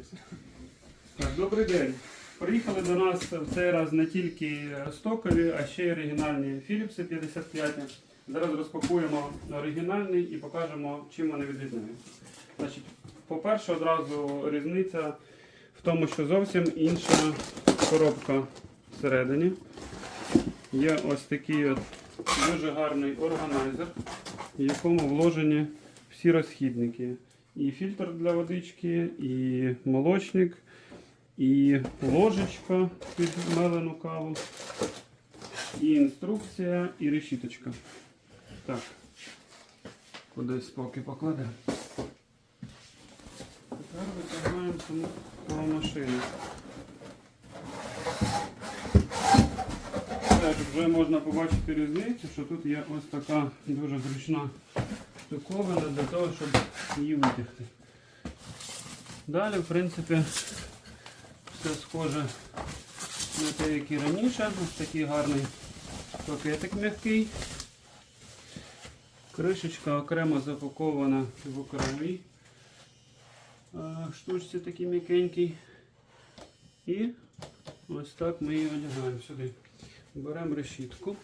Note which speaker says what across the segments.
Speaker 1: вибачтеся.
Speaker 2: Так, добрий день. Приїхали до нас в цей раз не тільки стокові, а ще й оригінальні Philips 55. Зараз розпакуємо оригінальний і покажемо, чим вони. Значить, по-перше, одразу різниця в тому, що зовсім інша коробка всередині. Є ось такий от дуже гарний органайзер, в якому вложені всі розхідники. І фільтр для водички, і молочник, і ложечка під мелену каву, і інструкція, і решіточка. Так, кудись поки покладемо. Тепер витягаємо саму кавомашину. Вже можна побачити різницю, що тут є ось така дуже зручна штуковина для того, щоб її витягти. Далі, в принципі, все схоже на те, як і раніше. Ось такий гарний пакетик м'який. Кришечка окремо запакована в окремій е, штучці такій м'якенькій. І ось так ми її одягаємо сюди. Беремо решітку.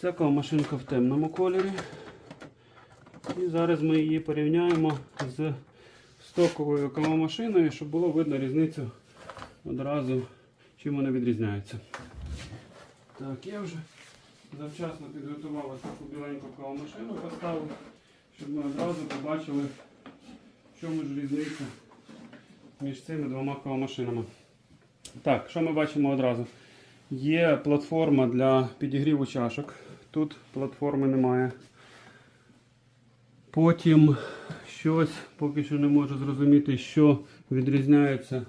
Speaker 2: Ця машинка в темному кольорі. І зараз ми її порівняємо з стоковою кавомашиною, щоб було видно різницю одразу, чим вони відрізняються. Так, я вже завчасно підготував таку біленьку кавомашину, поставив, щоб ми одразу побачили, в чому ж різниця між цими двома кавомашинами. Так, що ми бачимо одразу? Є платформа для підігріву чашок. Тут платформи немає. Потім щось, поки що не можу зрозуміти, що відрізняється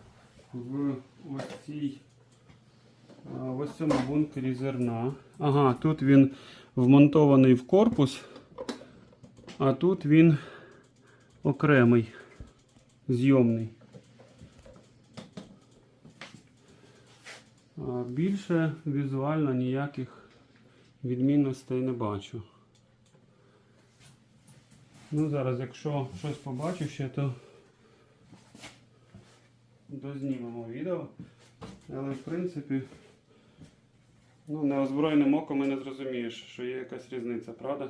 Speaker 2: в ось цій в ось цьому бункері зерна. Ага, тут він вмонтований в корпус, а тут він окремий, зйомний. Більше візуально ніяких відмінностей не бачу. Ну, зараз, якщо щось побачу ще, то дознімемо відео. Але в принципі, ну, неозброєним оком і не зрозумієш, що є якась різниця, правда?